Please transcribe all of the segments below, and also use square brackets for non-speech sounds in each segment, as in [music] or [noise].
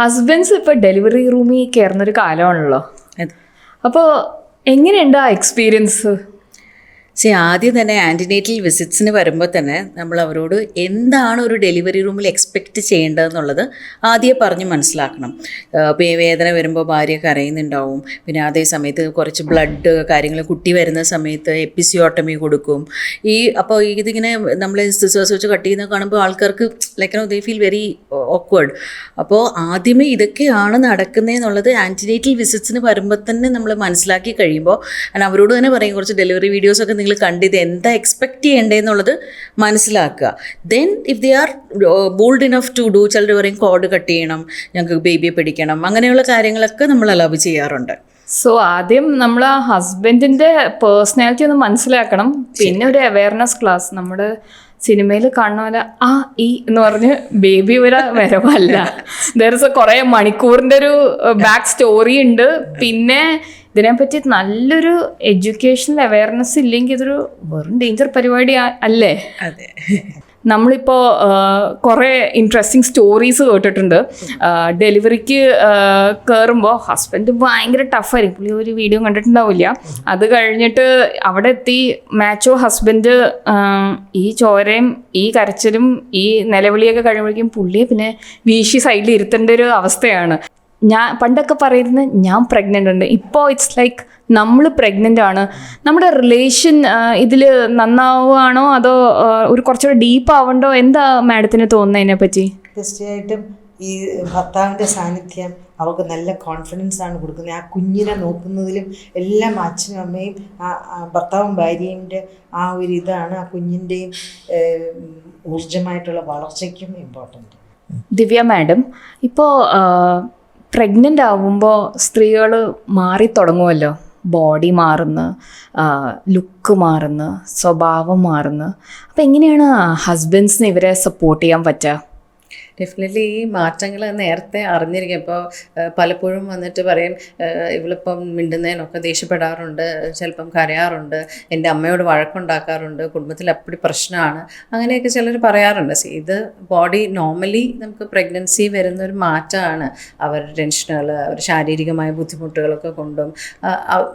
Husbands ഇപ്പൊ delivery റൂമിൽ കയറുന്ന ഒരു കാലമാണല്ലോ. അപ്പോ അപ്പോൾ എങ്ങനെയുണ്ട് ആ എക്സ്പീരിയൻസ് സി ആദ്യം തന്നെ ആന്റിനേറ്റൽ വിസിറ്റ്സിന് വരുമ്പോൾ തന്നെ നമ്മൾ അവരോട് എന്താണ് ഒരു ഡെലിവറി റൂമിൽ എക്സ്പെക്റ്റ് ചെയ്യേണ്ടതെന്നുള്ളത് ആദ്യം പറഞ്ഞ് മനസ്സിലാക്കണം. വേദന വരുമ്പോൾ ഭാര്യ കരയുന്നുണ്ടാവും. പിന്നെ അതേ സമയത്ത് കുറച്ച് ബ്ലഡ് കാര്യങ്ങൾ കുട്ടി വരുന്ന സമയത്ത് എപ്പിസിയോട്ടമി കൊടുക്കും. ഈ അപ്പോൾ ഇതിങ്ങനെ നമ്മൾ സിസേഴ്സ് വെച്ച് കട്ട് ചെയ്യുന്ന കാണുമ്പോൾ ആൾക്കാർക്ക് like they feel very awkward അപ്പോൾ ആദ്യമേ ഇതൊക്കെയാണ് നടക്കുന്നതെന്നുള്ളത് ആന്റിനേറ്റൽ വിസിറ്റ്സിന് വരുമ്പോൾ തന്നെ നമ്മൾ മനസ്സിലാക്കി കഴിയുമ്പോൾ അവരോട് തന്നെ പറയും കുറച്ച് ഡെലിവറി വീഡിയോസൊക്കെ നിങ്ങൾ കണ്ട് ഇത് എന്താ എക്സ്പെക്റ്റ് ചെയ്യേണ്ടതെന്നുള്ളത് മനസ്സിലാക്കുക. Then if they are bold enough to do ചിലർ പറയും കോഡ് കട്ട് ചെയ്യണം ഞങ്ങൾക്ക് ബേബിയെ പിടിക്കണം അങ്ങനെയുള്ള കാര്യങ്ങളൊക്കെ നമ്മൾ അലവ് ചെയ്യാറുണ്ട്. സോ ആദ്യം നമ്മൾ ആ ഹസ്ബൻഡിന്റെ പേഴ്സണാലിറ്റി ഒന്ന് മനസ്സിലാക്കണം. പിന്നെ ഒരു അവയർനെസ് ക്ലാസ് നമ്മൾ സിനിമയിൽ കാണുന്ന പോലെ ആ ഈ എന്ന് പറഞ്ഞ് ബേബി [laughs] ഒരു വരവല്ല. ദർ ഇസ് എ കുറേ മണിക്കൂറിന്റെ ഒരു ബാക്ക് സ്റ്റോറി ഉണ്ട്. പിന്നെ ഇതിനെപ്പറ്റി നല്ലൊരു എഡ്യൂക്കേഷണൽ അവയർനെസ് ഇല്ലെങ്കിൽ ഇതൊരു വെറും ഡേഞ്ചർ പരിപാടി അല്ലേ? അതെ. നമ്മളിപ്പോൾ കുറേ ഇൻട്രസ്റ്റിംഗ് സ്റ്റോറീസ് കേട്ടിട്ടുണ്ട്. ഡെലിവറിക്ക് കയറുമ്പോൾ ഹസ്ബൻഡ് ഭയങ്കര ടഫായിരിക്കും പുള്ളി ഒരു വീഡിയോ കണ്ടിട്ടുണ്ടാവില്ല. അത് കഴിഞ്ഞിട്ട് അവിടെ എത്തി. മാച്ചോ ഹസ്ബൻഡ് ഈ ചോരയും ഈ കരച്ചിലും ഈ നിലവിളിയൊക്കെ കഴിയുമ്പോഴേക്കും പുള്ളിയെ പിന്നെ വീശി സൈഡിൽ ഇരുത്തേണ്ട ഒരു അവസ്ഥയാണ്. ഞാൻ പണ്ടൊക്കെ പറയുന്നത് ഞാൻ പ്രഗ്നന്റ് ഉണ്ട്. ഇപ്പോൾ ഇറ്റ്സ് ലൈക്ക് നമ്മൾ പ്രഗ്നന്റ് ആണ്. നമ്മുടെ റിലേഷൻ ഇതിൽ നന്നാവുകയാണോ? അതോ ഒരു കുറച്ചുകൂടെ ഡീപ്പ് ആവണ്ടോ? എന്താ മാഡത്തിന് തോന്നുന്നതിനെ പറ്റി തീർച്ചയായിട്ടും ഈ ഭർത്താവിന്റെ സാന്നിധ്യം അവർക്ക് നല്ല കോൺഫിഡൻസ് ആണ് കൊടുക്കുന്നത്. ആ കുഞ്ഞിനെ നോക്കുന്നതിലും എല്ലാം അച്ഛനും അമ്മയും ഭർത്താവും ഭാര്യയുടെ ആ ഒരു ഇതാണ്. ആ കുഞ്ഞിന്റെയും ഊർജമായിട്ടുള്ള വളർച്ചയ്ക്കും ഇമ്പോർട്ടന്റ് ദിവ്യ മാഡം ഇപ്പോൾ പ്രഗ്നന്റ് ആവുമ്പോൾ സ്ത്രീകൾ മാറി തുടങ്ങുമല്ലോ ബോഡി മാറുന്ന ലുക്ക് മാറുന്ന സ്വഭാവം മാറുന്ന. അപ്പോൾ എങ്ങനെയാണ് ഹസ്ബൻഡ്സിന് ഇവരെ സപ്പോർട്ട് ചെയ്യാൻ പറ്റുക? ഡെഫിനറ്റ്ലി ഈ മാറ്റങ്ങൾ നേരത്തെ അറിഞ്ഞിരിക്കും. ഇപ്പോൾ പലപ്പോഴും വന്നിട്ട് പറയും ഇവളിപ്പം മിണ്ടുന്നതിനൊക്കെ ദേഷ്യപ്പെടാറുണ്ട് ചിലപ്പം കരയാറുണ്ട് എന്റെ അമ്മയോട് വഴക്കുണ്ടാക്കാറുണ്ട് കുടുംബത്തിൽ അപ്പടി പ്രശ്നമാണ് അങ്ങനെയൊക്കെ ചിലർ പറയാറുണ്ട്. ഇത് ബോഡി നോർമലി നമുക്ക് പ്രഗ്നൻസി വരുന്ന ഒരു മാറ്റമാണ് അവരുടെ ടെൻഷനുകൾ അവർ ശാരീരികമായ ബുദ്ധിമുട്ടുകളൊക്കെ കൊണ്ടും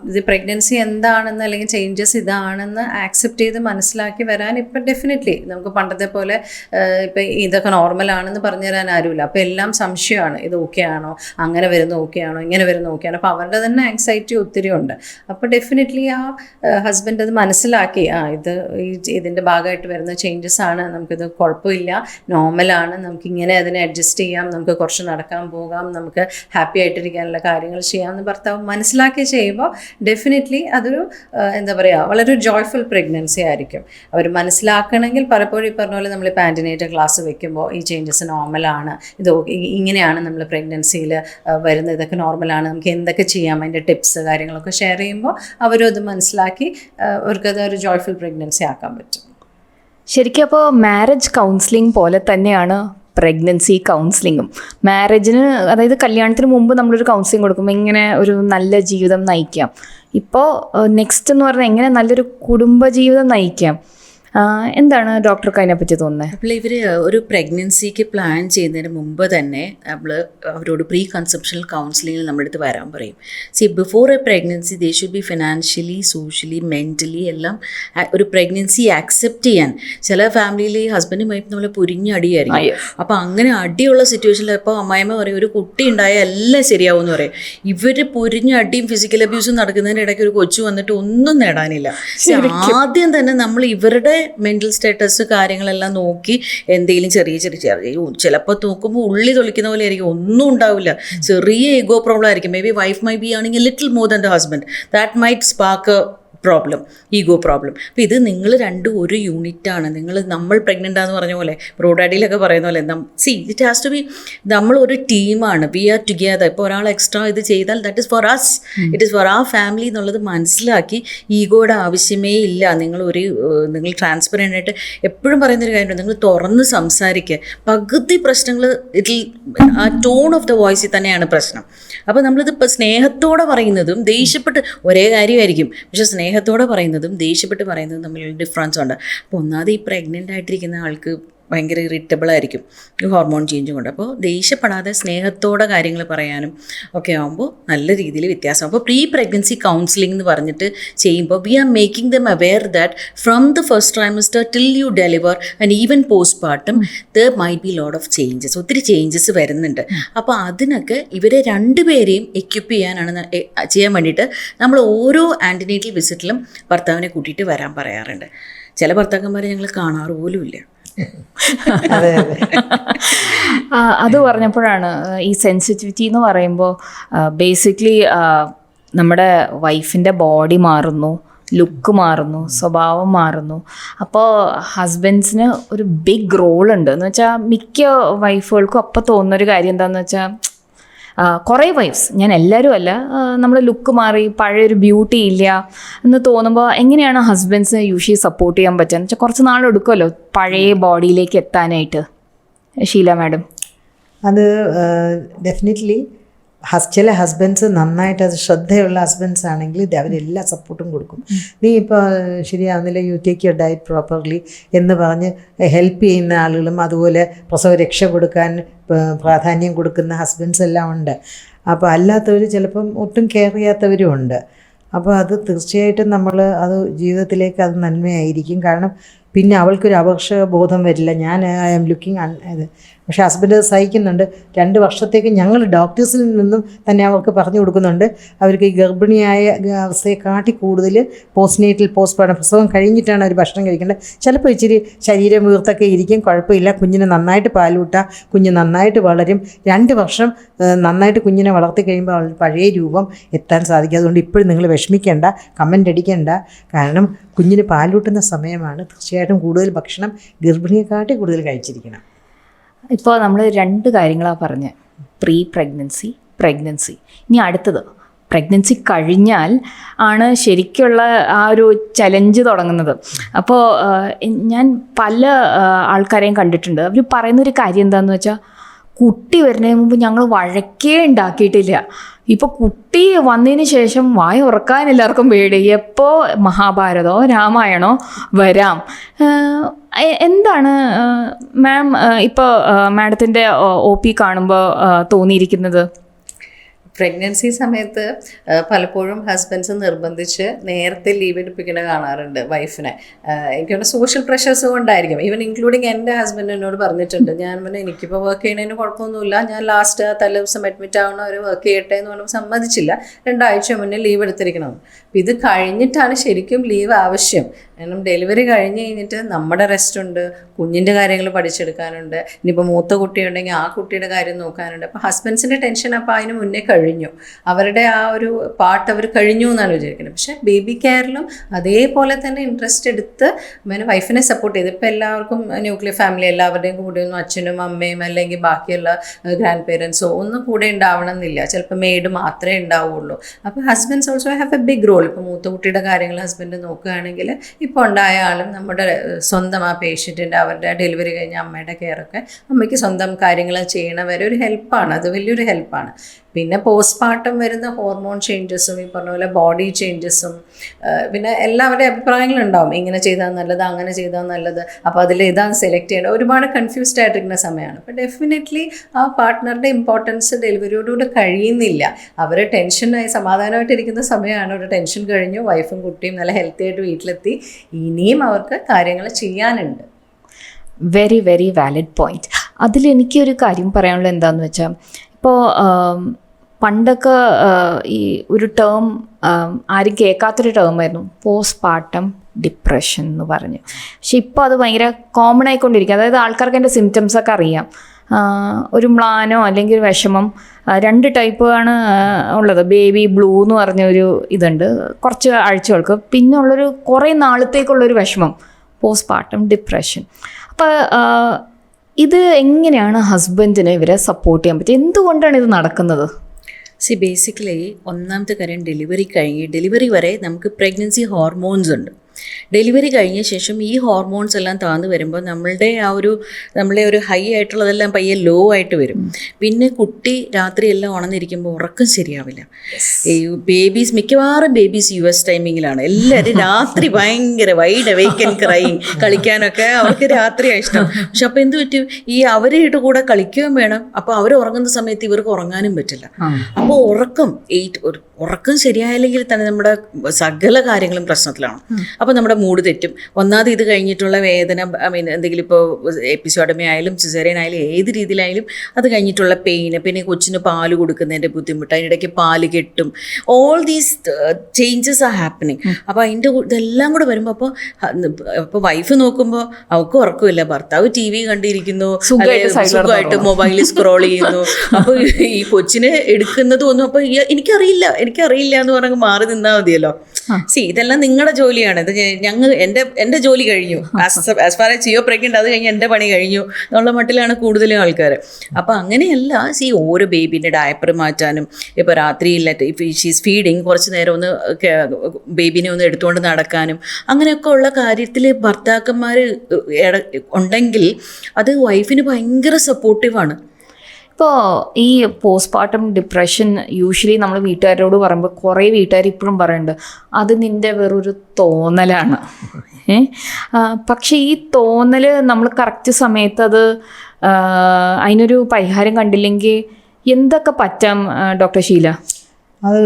ഇത് പ്രഗ്നൻസി എന്താണെന്ന് അല്ലെങ്കിൽ ചേഞ്ചസ് ഇതാണെന്ന് ആക്സെപ്റ്റ് ചെയ്ത് മനസ്സിലാക്കി വരാൻ ഇപ്പം ഡെഫിനറ്റ്ലി നമുക്ക് പണ്ടത്തെ പോലെ ഇപ്പം ഇതൊക്കെ നോർമലാണെന്ന് പറഞ്ഞു തരാൻ ആരുമില്ല. അപ്പോൾ എല്ലാം സംശയമാണ്. ഇത് ഓക്കെ ആണോ? അങ്ങനെ വരുന്ന ഓക്കെ ആണോ? ഇങ്ങനെ വരുന്ന ഓക്കെ ആണോ? അപ്പോൾ അവരുടെ തന്നെ ആങ്സൈറ്റി ഒത്തിരി ഉണ്ട്. അപ്പോൾ ഡെഫിനറ്റ്ലി ആ ഹസ്ബൻഡ് അത് മനസ്സിലാക്കി. ആ ഇത് ഇതിന്റെ ഭാഗമായിട്ട് വരുന്ന ചേഞ്ചസ് ആണ്. നമുക്കിത് കുഴപ്പമില്ല. നോർമലാണ് നമുക്ക് ഇങ്ങനെ അതിനെ അഡ്ജസ്റ്റ് ചെയ്യാം. നമുക്ക് കുറച്ച് നടക്കാൻ പോകാം. നമുക്ക് ഹാപ്പി ആയിട്ടിരിക്കാനുള്ള കാര്യങ്ങൾ ചെയ്യാമെന്ന് ഭർത്താവ് മനസ്സിലാക്കി ചെയ്യുമ്പോൾ ഡെഫിനറ്റ്ലി അതൊരു എന്താ പറയുക വളരെ ജോയ്ഫുൾ പ്രഗ്നൻസി ആയിരിക്കും. അവർ മനസ്സിലാക്കണമെങ്കിൽ പലപ്പോഴും ഈ പറഞ്ഞ പോലെ നമ്മൾ പാന്റിനേറ്റർ ക്ലാസ് വെക്കുമ്പോൾ ഈ ചേഞ്ചസ് നോർമലാണ്. ഇത് ഇങ്ങനെയാണ് നമ്മൾ പ്രഗ്നൻസിയിൽ വരുന്നത്. ഇതൊക്കെ നോർമലാണ്. നമുക്ക് എന്തൊക്കെ ചെയ്യാം അതിന്റെ ടിപ്സ് കാര്യങ്ങളൊക്കെ ഷെയർ ചെയ്യുമ്പോൾ അവരും അത് മനസ്സിലാക്കി അവർക്കത് ഒരു ജോയ്ഫുൾ പ്രഗ്നൻസി ആക്കാൻ പറ്റും. ശരിക്കും അപ്പോൾ മാരേജ് കൗൺസിലിംഗ് പോലെ തന്നെയാണ് പ്രഗ്നൻസി കൗൺസിലിങ്ങും മാരേജിന് അതായത് കല്യാണത്തിന് മുമ്പ് നമ്മളൊരു കൗൺസിലിംഗ് കൊടുക്കും എങ്ങനെ ഒരു നല്ല ജീവിതം നയിക്കാം. ഇപ്പോൾ നെക്സ്റ്റ് എന്ന് പറഞ്ഞാൽ എങ്ങനെ നല്ലൊരു കുടുംബ ജീവിതം നയിക്കാം? എന്താണ് ഡോക്ടർക്ക് അതിനെപ്പറ്റി തോന്നുന്നത് അപ്പോൾ ഇവർ ഒരു പ്രഗ്നൻസിക്ക് പ്ലാൻ ചെയ്യുന്നതിന് മുമ്പ് തന്നെ നമ്മൾ അവരോട് പ്രീ കൺസെപ്ഷണൽ കൗൺസിലിങ്ങിൽ നമ്മുടെ അടുത്ത് വരാൻ പറയും. See before a pregnancy they should be financially socially mentally എല്ലാം ഒരു പ്രഗ്നൻസി ആക്സെപ്റ്റ് ചെയ്യാൻ. ചില ഫാമിലിയിൽ ഹസ്ബൻഡും വൈഫ് നമ്മളെ പൊരിഞ്ഞടിയായിരിക്കും അടിയായിരിക്കും. അപ്പോൾ അങ്ങനെ അടിയുള്ള സിറ്റുവേഷനിൽ ഇപ്പോൾ അമ്മായിമ്മ പറയും ഒരു കുട്ടി ഉണ്ടായാൽ എല്ലാം ശരിയാവും എന്ന് പറയും. ഇവർ പൊരിഞ്ഞ അടിയും ഫിസിക്കൽ അബ്യൂസും നടക്കുന്നതിന്റെ ഇടയ്ക്ക് ഒരു കൊച്ചു വന്നിട്ട് ഒന്നും നേടാനില്ല. ആദ്യം തന്നെ നമ്മൾ ഇവരുടെ മെന്റൽ സ്റ്റേറ്റസ് കാര്യങ്ങളെല്ലാം നോക്കി എന്തെങ്കിലും ചെറിയ ചെറിയ ചെറിയ ചിലപ്പോൾ നോക്കുമ്പോൾ ഉള്ളി തൊളിക്കുന്ന പോലെ ആയിരിക്കും. ഒന്നും ഉണ്ടാവില്ല. ചെറിയ ഈഗോ പ്രോബ്ലം ആയിരിക്കും. May be wife my B ആണെങ്കിൽ little more than the husband that might spark problem ego problem അപ്പോൾ ഇത് നിങ്ങൾ രണ്ടും ഒരു യൂണിറ്റാണ് നിങ്ങൾ നമ്മൾ പ്രഗ്നന്റ് ആണെന്ന് പറഞ്ഞ പോലെ ബ്രോഡാഡിയിലൊക്കെ പറയുന്ന പോലെ see it has to be നമ്മൾ ഒരു ടീമാണ് വി ആർ ടുഗെദർ ഇപ്പോൾ ഒരാൾ എക്സ്ട്രാ ഇത് ചെയ്താൽ that is for us it is for ആ ഫാമിലി എന്നുള്ളത് മനസ്സിലാക്കി ഈഗോയുടെ ആവശ്യമേ ഇല്ല. നിങ്ങൾ ഒരു നിങ്ങൾ ട്രാൻസ്പെറന്റ് ആയിട്ട് എപ്പോഴും പറയുന്നൊരു കാര്യമുണ്ട്. നിങ്ങൾ തുറന്ന് സംസാരിക്കുക. പകുതി പ്രശ്നങ്ങൾ ഇതിൽ ആ ടോൺ ഓഫ് ദ വോയിസിൽ തന്നെയാണ് പ്രശ്നം. അപ്പോൾ നമ്മളിത് ഇപ്പോൾ സ്നേഹത്തോടെ പറയുന്നതും ദേഷ്യപ്പെട്ട് ഒരേ കാര്യമായിരിക്കും. പക്ഷെ സ്നേഹത്തോടെ പറയുന്നതും ദേഷ്യപ്പെട്ട് പറയുന്നതും തമ്മിലുള്ള ഡിഫറൻസ് ഉണ്ട്. അപ്പോൾ ഒന്നാമത് ഈ പ്രഗ്നന്റ് ആയിട്ടിരിക്കുന്ന ആൾക്ക് ഭയങ്കര ഇറിറ്റബിൾ ആയിരിക്കും. ഈ ഹോർമോൺ ചേഞ്ച് കൊണ്ട്. അപ്പോൾ ദേഷ്യപ്പെടാതെ സ്നേഹത്തോടെ കാര്യങ്ങൾ പറയാനും ഒക്കെ ആകുമ്പോൾ നല്ല രീതിയിൽ വ്യത്യാസം. അപ്പോൾ പ്രീ പ്രഗ്നൻസി കൗൺസിലിംഗ് എന്ന് പറഞ്ഞിട്ട് ചെയ്യുമ്പോൾ we are making them aware that from the first trimester till you deliver and even post പാർട്ടും there maybe lot of changes ഒത്തിരി ചേഞ്ചസ് വരുന്നുണ്ട്. അപ്പോൾ അതിനൊക്കെ ഇവരെ രണ്ടുപേരെയും എക്യുപ്പ് ചെയ്യാനാണ് ചെയ്യാൻ വേണ്ടിയിട്ട് നമ്മൾ ഓരോ ആന്റിനേറ്റൽ വിസിറ്റിലും ഭർത്താവിനെ കൂട്ടിയിട്ട് വരാൻ പറയാറുണ്ട്. ചില ഭർത്താക്കന്മാരെ ഞങ്ങൾ കാണാറ് പോലുമില്ല. അതെ പറഞ്ഞപ്പോഴാണ് ഈ സെൻസിറ്റിവിറ്റി എന്ന് പറയുമ്പോൾ ബേസിക്കലി നമ്മുടെ വൈഫിന്റെ ബോഡി മാറുന്നു ലുക്ക് മാറുന്നു സ്വഭാവം മാറുന്നു. അപ്പോൾ ഹസ്ബൻഡ്സിന് ഒരു ബിഗ് റോൾ ഉണ്ട്. എന്ന് വെച്ചാൽ മിക്ക വൈഫുകൾക്കും അപ്പോൾ തോന്നുന്നൊരു കാര്യം എന്താണെന്ന് വെച്ചാൽ കുറേ വൈഫ്സ് ഞാൻ എല്ലാവരും അല്ല നമ്മുടെ ലുക്ക് മാറി പഴയൊരു ബ്യൂട്ടി ഇല്ല എന്ന് തോന്നുമ്പോൾ എങ്ങനെയാണ് ഹസ്ബൻഡ്സിനെ യൂഷി സപ്പോർട്ട് ചെയ്യാൻ പറ്റുക എന്ന് വെച്ചാൽ കുറച്ച് നാളെടുക്കുമല്ലോ പഴയ ബോഡിയിലേക്ക് എത്താനായിട്ട്. ഷീല മാഡം അത് ഡെഫിനറ്റ്ലി ചില ഹസ്ബൻഡ്സ് നന്നായിട്ട് അത് ശ്രദ്ധയുള്ള ഹസ്ബൻഡ്സ് ആണെങ്കിൽ ഇത് എല്ലാ സപ്പോർട്ടും കൊടുക്കും. നീ ഇപ്പോൾ ശരിയാവുന്നില്ല you take your diet properly എന്ന് പറഞ്ഞ് ഹെൽപ്പ് ചെയ്യുന്ന ആളുകളും അതുപോലെ പ്രസവ രക്ഷ കൊടുക്കാൻ പ്രാധാന്യം കൊടുക്കുന്ന ഹസ്ബൻഡ്സ് എല്ലാം ഉണ്ട്. അപ്പോൾ അല്ലാത്തവർ ചിലപ്പം ഒട്ടും കെയർ ചെയ്യാത്തവരും ഉണ്ട്. അപ്പോൾ അത് തീർച്ചയായിട്ടും നമ്മൾ അത് ജീവിതത്തിലേക്ക് അത് നന്മയായിരിക്കും. കാരണം പിന്നെ അവൾക്കൊരു അപകർഷ ബോധം വരില്ല. ഞാൻ ഐ ആം ലുക്കിംഗ് അൺ പക്ഷേ ഹസ്ബൻഡ് സഹിക്കുന്നുണ്ട്. രണ്ട് വർഷത്തേക്ക് ഞങ്ങൾ ഡോക്ടേഴ്സിൽ നിന്നും തന്നെ അവർക്ക് പറഞ്ഞു കൊടുക്കുന്നുണ്ട്. അവർക്ക് ഈ ഗർഭിണിയായ അവസ്ഥയെ കാട്ടി കൂടുതൽ പോസ്റ്റ്നേറ്റിൽ പോസ്റ്റ്മോർട്ടം പ്രസവം കഴിഞ്ഞിട്ടാണ് അവർ ഭക്ഷണം കഴിക്കേണ്ടത്. ചിലപ്പോൾ ഇച്ചിരി ശരീരം വീർത്തൊക്കെ ഇരിക്കും കുഴപ്പമില്ല. കുഞ്ഞിന് നന്നായിട്ട് പാലൂട്ട കുഞ്ഞ് നന്നായിട്ട് വളരും. രണ്ട് വർഷം നന്നായിട്ട് കുഞ്ഞിനെ വളർത്തി കഴിയുമ്പോൾ പഴയ രൂപം എത്താൻ സാധിക്കും. അതുകൊണ്ട് ഇപ്പോഴും നിങ്ങൾ വിഷമിക്കേണ്ട കമന്റ് അടിക്കേണ്ട. കാരണം കുഞ്ഞിന് പാലൂട്ടുന്ന സമയമാണ് തീർച്ചയായിട്ടും കൂടുതൽ ഭക്ഷണം ഗർഭിണിയെക്കാട്ടി കൂടുതൽ കഴിച്ചിരിക്കണം. ഇപ്പോൾ നമ്മൾ രണ്ട് കാര്യങ്ങളാണ് പറഞ്ഞത് പ്രീ പ്രഗ്നൻസി. പ്രഗ്നൻസി ഇനി അടുത്തത്. പ്രഗ്നൻസി കഴിഞ്ഞാൽ ആണ് ശരിക്കുള്ള ആ ഒരു ചലഞ്ച് തുടങ്ങുന്നത്. അപ്പോൾ ഞാൻ പല ആൾക്കാരെയും കണ്ടിട്ടുണ്ട്. അവർ പറയുന്നൊരു കാര്യം എന്താണെന്ന് വെച്ചാൽ കുട്ടി വരുന്നതിന് മുമ്പ് ഞങ്ങൾ വഴക്കേ ഉണ്ടാക്കിയിട്ടില്ല. ഇപ്പോൾ കുട്ടി വന്നതിന് ശേഷം വായ ഉറക്കാൻ എല്ലാവർക്കും പേടി. എപ്പോൾ മഹാഭാരതോ രാമായണോ വരാം. എന്താണ് മാം ഇപ്പോൾ മാഡത്തിന്റെ ഒ പി കാണുമ്പോൾ തോന്നിയിരിക്കുന്നത്? പ്രഗ്നൻസി സമയത്ത് പലപ്പോഴും ഹസ്ബൻഡ്സ് നിർബന്ധിച്ച് നേരത്തെ ലീവ് എടുപ്പിക്കണ കാണാറുണ്ട് വൈഫിനെ. എനിക്ക് സോഷ്യൽ പ്രഷേഴ്സ് കൊണ്ടായിരിക്കും. ഈവൻ ഇൻക്ലൂഡിങ് എന്റെ ഹസ്ബൻഡ് എന്നോട് പറഞ്ഞിട്ടുണ്ട്. ഞാൻ പിന്നെ എനിക്കിപ്പോൾ വർക്ക് ചെയ്യണതിന് കുഴപ്പമൊന്നുമില്ല. ഞാൻ ലാസ്റ്റ് തലേ ദിവസം അഡ്മിറ്റ് ആവണ അവർ വർക്ക് ചെയ്യട്ടെ എന്ന് പറഞ്ഞപ്പോൾ സമ്മതിച്ചില്ല. രണ്ടാഴ്ച മുന്നേ ലീവ് എടുത്തിരിക്കണം ഇത് കഴിഞ്ഞിട്ടാണ് ശരിക്കും ലീവ് ആവശ്യം. കാരണം ഡെലിവറി കഴിഞ്ഞ് കഴിഞ്ഞിട്ട് നമ്മുടെ റെസ്റ്റ് ഉണ്ട് കുഞ്ഞിന്റെ കാര്യങ്ങൾ പഠിച്ചെടുക്കാനുണ്ട് ഇനിയിപ്പോൾ മൂത്ത കുട്ടിയുണ്ടെങ്കിൽ ആ കുട്ടിയുടെ കാര്യം നോക്കാനുണ്ട്. അപ്പോൾ ഹസ്ബൻഡ്സിന്റെ ടെൻഷൻ അപ്പോൾ അതിന് മുന്നേ കഴിഞ്ഞു. അവരുടെ ആ ഒരു പാട്ട് അവർ കഴിഞ്ഞു എന്നാണ് വിചാരിക്കുന്നത്. പക്ഷേ ബേബി കെയറിലും അതേപോലെ തന്നെ ഇൻട്രസ്റ്റ് എടുത്ത് പിന്നെ വൈഫിനെ സപ്പോർട്ട് ചെയ്ത്. ഇപ്പോൾ എല്ലാവർക്കും ന്യൂക്ലിയർ ഫാമിലി എല്ലാവരുടെയും കൂടെ ഒന്നും അച്ഛനും അമ്മയും അല്ലെങ്കിൽ ബാക്കിയുള്ള ഗ്രാൻഡ് പേരൻസോ ഒന്നും കൂടെ ഉണ്ടാവണം എന്നില്ല ചിലപ്പോൾ മെയ്ഡ് മാത്രമേ ഉണ്ടാവുള്ളൂ. അപ്പോൾ husbands also have a big role ഇപ്പോൾ മൂത്ത കുട്ടിയുടെ കാര്യങ്ങൾ ഹസ്ബൻഡ് നോക്കുകയാണെങ്കിൽ ഇപ്പോൾ ഉണ്ടായ ആളും നമ്മുടെ സ്വന്തം ആ പേഷ്യന്റിന്റെ അവരുടെ ഡെലിവറി കഴിഞ്ഞ അമ്മയുടെ കെയറൊക്കെ അമ്മയ്ക്ക് സ്വന്തം കാര്യങ്ങൾ ചെയ്യണ വരെ ഒരു ഹെൽപ്പാണ് അത് വലിയൊരു ഹെൽപ്പാണ് പിന്നെ പോസ്റ്റ്മാർട്ടം വരുന്ന ഹോർമോൺ ചേഞ്ചസും ഈ പറഞ്ഞ പോലെ ബോഡി ചേഞ്ചസും പിന്നെ എല്ലാവരുടെ അഭിപ്രായങ്ങളുണ്ടാവും ഇങ്ങനെ ചെയ്താൽ നല്ലത് അങ്ങനെ ചെയ്താൽ നല്ലത്. അപ്പോൾ അതിൽ ഇതാണ് സെലക്ട് ചെയ്യേണ്ടത്. ഒരുപാട് കൺഫ്യൂസ്ഡ് ആയിട്ടിരിക്കുന്ന സമയമാണ്. അപ്പോൾ ഡെഫിനറ്റ്ലി ആ പാർട്ട്ണറുടെ ഇമ്പോർട്ടൻസ് ഡെലിവറിയോടുകൂടെ കഴിയുന്നില്ല. അവർ ടെൻഷനായി സമാധാനമായിട്ടിരിക്കുന്ന സമയമാണ്. ഒരു ടെൻഷൻ കഴിഞ്ഞു വൈഫും കുട്ടിയും നല്ല ഹെൽത്തി ആയിട്ട് വീട്ടിലെത്തി. ഇനിയും അവർക്ക് കാര്യങ്ങൾ ചെയ്യാനുണ്ട്. വെരി വെരി വാലിഡ് പോയിന്റ് അതിൽ എനിക്കൊരു കാര്യം പറയാനുള്ളത് എന്താണെന്ന് വെച്ചാൽ ഇപ്പോൾ പണ്ടൊക്കെ ഈ ഒരു ടേം ആരും കേൾക്കാത്തൊരു ടേമായിരുന്നു പോസ്റ്റ് പാർട്ടം ഡിപ്രഷൻ എന്ന് പറഞ്ഞ്. പക്ഷെ ഇപ്പോൾ അത് ഭയങ്കര കോമൺ ആയിക്കൊണ്ടിരിക്കുക അതായത് ആൾക്കാർക്ക് എന്റെ സിംറ്റംസ് ഒക്കെ അറിയാം. ഒരു മ്ലാനോ അല്ലെങ്കിൽ വിഷമം രണ്ട് ടൈപ്പ് ആണ് ഉള്ളത്. ബേബി ബ്ലൂ എന്ന് പറഞ്ഞൊരു ഇതുണ്ട്. കുറച്ച് ആഴ്ചകൾക്ക്. പിന്നെ ഉള്ളൊരു കുറേ നാളത്തേക്കുള്ളൊരു വിഷമം പോസ്റ്റ് പാർട്ടം ഡിപ്രഷൻ അപ്പോൾ ഇത് എങ്ങനെയാണ് ഹസ്ബൻഡിനെ ഇവരെ സപ്പോർട്ട് ചെയ്യാൻ പറ്റുക എന്തുകൊണ്ടാണ് ഇത് നടക്കുന്നത്? സി ബേസിക്കലി ഒന്നാമത്തെ കാര്യം ഡെലിവറി കഴിഞ്ഞ് ഡെലിവറി വരെ നമുക്ക് പ്രഗ്നൻസി ഹോർമോൺസ് ഉണ്ട്. ഡെലിവറി കഴിഞ്ഞ ശേഷം ഈ ഹോർമോൺസ് എല്ലാം താന്നു വരുമ്പോൾ നമ്മളുടെ ആ ഒരു നമ്മളെ ഒരു ഹൈ ആയിട്ടുള്ളതെല്ലാം പയ്യെ ലോ ആയിട്ട് വരും. പിന്നെ കുട്ടി രാത്രി എല്ലാം ഉണർന്നിരിക്കുമ്പോൾ ഉറക്കം ശരിയാവില്ല. ഈ ബേബീസ് മിക്കവാറും ബേബീസ് യു എസ് ടൈമിങ്ങിലാണ് എല്ലാവരും രാത്രി ഭയങ്കര വൈഡ് അവേക്കൻ ക്രൈം കളിക്കാനൊക്കെ അവർക്ക് രാത്രിയാണ് ഇഷ്ടം. പക്ഷെ അപ്പം എന്ത് പറ്റും? ഈ അവരായിട്ട് കൂടെ കളിക്കുകയും വേണം. അപ്പോൾ അവർ ഉറങ്ങുന്ന സമയത്ത് ഇവർക്ക് ഉറങ്ങാനും പറ്റില്ല. അപ്പോൾ ഉറക്കം എയ്റ്റ് ഉറക്കം ശരിയായില്ലെങ്കിൽ തന്നെ നമ്മുടെ സകല കാര്യങ്ങളും പ്രശ്നത്തിലാണ്. അപ്പോൾ നമ്മുടെ മൂഡ് തെറ്റും. ഒന്നാമത് ഇത് കഴിഞ്ഞിട്ടുള്ള വേദന ഐ മീൻ എന്തെങ്കിലും ഇപ്പോൾ എപ്പിസോഡമി ആയാലും സിസേറിയൻ ആയാലും ഏത് രീതിയിലായാലും അത് കഴിഞ്ഞിട്ടുള്ള പെയിന് പിന്നെ കൊച്ചിന് പാൽ കൊടുക്കുന്നതിന്റെ ബുദ്ധിമുട്ട് അതിനിടയ്ക്ക് പാൽ കെട്ടും. All these changes are happening അപ്പോൾ അതിന്റെ ഇതെല്ലാം കൂടെ വരുമ്പോൾ അപ്പോൾ അപ്പോൾ വൈഫ് നോക്കുമ്പോൾ അവൾക്ക് ഉറക്കമില്ല ഭർത്താവ് ടി വി കണ്ടിരിക്കുന്നു. സുഖമായിട്ട് മൊബൈലിൽ സ്ക്രോൾ ചെയ്യുന്നു. അപ്പോൾ ഈ കൊച്ചിനെ എടുക്കുന്നതും ഒന്നും അപ്പോൾ എനിക്കറിയില്ല എനിക്കറിയില്ല എന്ന് പറഞ്ഞ് മാറി നിന്നാൽ മതിയല്ലോ. സി ഇതെല്ലാം നിങ്ങളുടെ ജോലിയാണ്. ഇത് ഞങ്ങൾ എന്റെ എന്റെ ജോലി കഴിഞ്ഞു. ആസ് ഫാർ എസ് ജിയോ പ്രഗ്നന്റ് അത് കഴിഞ്ഞ് എന്റെ പണി കഴിഞ്ഞു. എന്നുള്ള മട്ടിലാണ് കൂടുതലും ആൾക്കാർ അപ്പോൾ അങ്ങനെയല്ല സി ഓരോ ബേബീന്റെ ഡയപ്പർ മാറ്റാനും ഇപ്പോൾ രാത്രിയില്ല ഷീസ് ഫീഡിങ് കുറച്ച് നേരം ഒന്ന് ബേബീനെ ഒന്ന് എടുത്തുകൊണ്ട് നടക്കാനും അങ്ങനെയൊക്കെ ഉള്ള കാര്യത്തിൽ ഭർത്താക്കന്മാർ ഉണ്ടെങ്കിൽ അത് വൈഫിന് ഭയങ്കര സപ്പോർട്ടീവാണ് ഇപ്പോൾ ഈ പോസ്റ്റ്മോർട്ടം ഡിപ്രഷൻ യൂഷ്വലി നമ്മൾ വീട്ടുകാരോട് പറയുമ്പോൾ കുറേ വീട്ടുകാർ ഇപ്പോഴും പറയുന്നുണ്ട് അത് നിന്റെ വെറൊരു തോന്നലാണ്. പക്ഷേ ഈ തോന്നൽ നമ്മൾ കറക്റ്റ് സമയത്ത് അത് അതിനൊരു പരിഹാരം കണ്ടില്ലെങ്കിൽ എന്തൊക്കെ പറ്റാം ഡോക്ടർ ഷീല? അത്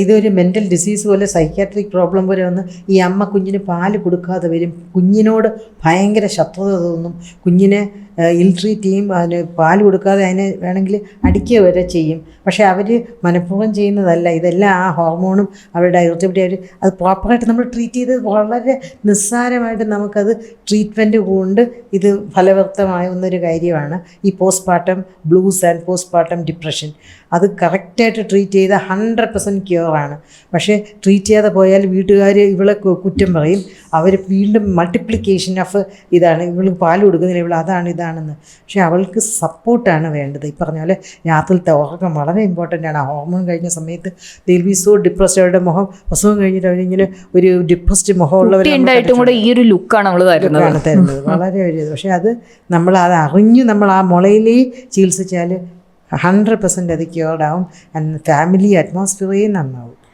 ഇതൊരു മെന്റൽ ഡിസീസ് പോലെ സൈക്യാട്രിക് പ്രോബ്ലം പോലെ വന്ന് ഈ അമ്മ കുഞ്ഞിന് പാൽ കൊടുക്കാതെ വരും. കുഞ്ഞിനോട് ഭയങ്കര ശത്രുത തോന്നും. കുഞ്ഞിനെ ഇൽട്രീറ്റ് ചെയ്യും. അതിന് പാൽ കൊടുക്കാതെ അതിനെ വേണമെങ്കിൽ അടിക്കുക വരെ ചെയ്യും. പക്ഷേ അവർ മനഃപൂർവം ചെയ്യുന്നതല്ല. ഇതെല്ലാം ആ ഹോർമോണും അവരുടെ ഇറിറ്റബിലിറ്റി അവർ അത് പ്രോപ്പറായിട്ട് നമ്മൾ ട്രീറ്റ് ചെയ്ത് വളരെ നിസ്സാരമായിട്ട് നമുക്കത് ട്രീറ്റ്മെന്റ് കൊണ്ട് ഇത് ഫലവത്തമാകുന്നൊരു കാര്യമാണ് ഈ postpartum blues and postpartum depression അത് കറക്റ്റായിട്ട് ട്രീറ്റ് ചെയ്ത ഹൺഡ്രഡ് പെർസെന്റ് ക്യൂറാണ്. പക്ഷേ ട്രീറ്റ് ചെയ്യാതെ പോയാൽ വീട്ടുകാർ ഇവളെ കുറ്റം പറയും. അവർ വീണ്ടും മൾട്ടിപ്ലിക്കേഷൻ ഓഫ് ഇതാണ്. ഇവൾ പാൽ കൊടുക്കുന്നില്ല ഇവൾ അതാണ് ഇതാണെന്ന്. പക്ഷേ അവൾക്ക് സപ്പോർട്ടാണ് വേണ്ടത്. ഈ പറഞ്ഞ പോലെ രാത്രിയിലത്തെ ഉറക്കം വളരെ ഇമ്പോർട്ടന്റ് ആണ്. ഹോർമോൺ കഴിഞ്ഞ സമയത്ത് ദിൽ ബി സോ ഡിപ്രസ്ഡ് അവരുടെ മുഖം അസുഖം കഴിഞ്ഞിട്ട് അവരിങ്ങനെ ഒരു ഡിപ്രസ്ഡ് മുഖമുള്ളവർ ഈ ഒരു ലുക്കാണ് നമ്മൾ തരുന്നത്. തരുന്നത്. വളരെ ഒരു പക്ഷേ അത് നമ്മൾ അത് അറിഞ്ഞ് നമ്മൾ ആ മുളയിലേ ചികിത്സിച്ചാൽ ഹൺഡ്രഡ് പെർസെന്റ് അത് ക്യൂർഡ് ആവും ആൻഡ് ഫാമിലി അറ്റ്മോസ്ഫിയറേ നന്നാവും.